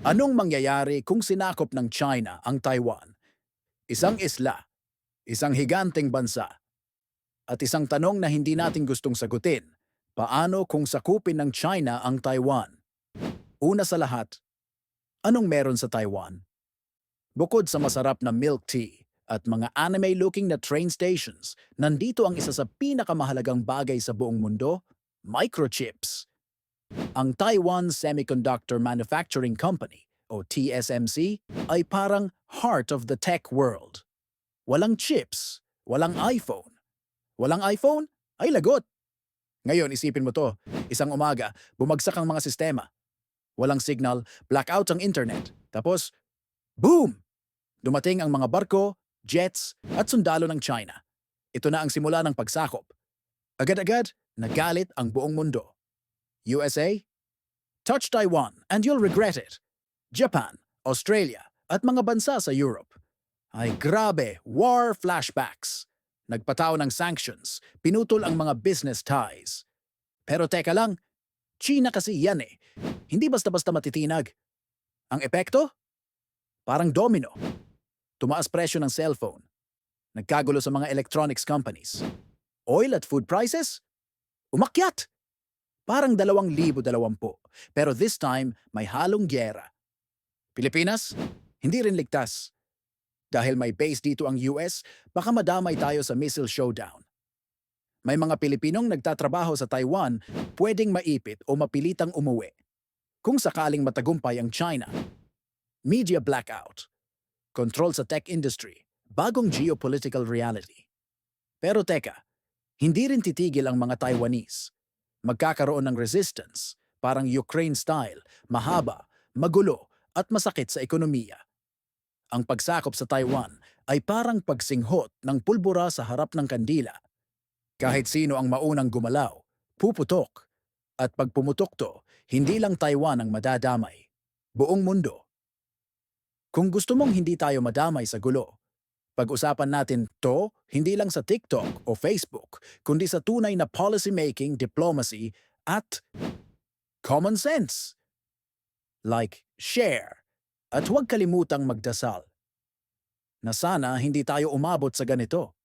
Anong mangyayari kung sinakop ng China ang Taiwan? Isang isla, isang higanteng bansa, at isang tanong na hindi natin gustong sagutin, paano kung sakupin ng China ang Taiwan? Una sa lahat, anong meron sa Taiwan? Bukod sa masarap na milk tea at mga anime-looking na train stations, nandito ang isa sa pinakamahalagang bagay sa buong mundo, microchips. Ang Taiwan Semiconductor Manufacturing Company o TSMC ay parang heart of the tech world. Walang chips, walang iPhone. Walang iPhone? Ay lagot! Ngayon, isipin mo to, isang umaga, bumagsak ang mga sistema. Walang signal, blackout ang internet. Tapos, boom! Dumating ang mga barko, jets, at sundalo ng China. Ito na ang simula ng pagsakop. Agad-agad, nagalit ang buong mundo. USA? Touch Taiwan and you'll regret it. Japan, Australia, at mga bansa sa Europe. Ay grabe, war flashbacks. Nagpataw ng sanctions, pinutol ang mga business ties. Pero teka lang, China kasi yan eh. Hindi basta-basta matitinag. Ang epekto? Parang domino. Tumaas presyo ng cellphone. Nagkagulo sa mga electronics companies. Oil at food prices? Umakyat! Parang dalawang libo dalawampu. Pero this time, may halong gyera. Pilipinas? Hindi rin ligtas. Dahil may base dito ang US, baka madamay tayo sa missile showdown. May mga Pilipinong nagtatrabaho sa Taiwan, pwedeng maipit o mapilitang umuwi. Kung sakaling matagumpay ang China. Media blackout. Control sa tech industry. Bagong geopolitical reality. Pero teka, hindi rin titigil ang mga Taiwanese. Magkakaroon ng resistance, parang Ukraine style, mahaba, magulo, at masakit sa ekonomiya. Ang pagsakop sa Taiwan ay parang pagsinghot ng pulbura sa harap ng kandila. Kahit sino ang maunang gumalaw, puputok. At pag pumutok to, hindi lang Taiwan ang madadamay. Buong mundo. Kung gusto mong hindi tayo madamay sa gulo, pag-usapan natin to hindi lang sa TikTok o Facebook, kundi sa tunay na policy-making, diplomacy, at common sense. Like, share, at huwag kalimutang magdasal. Na sana hindi tayo umabot sa ganito.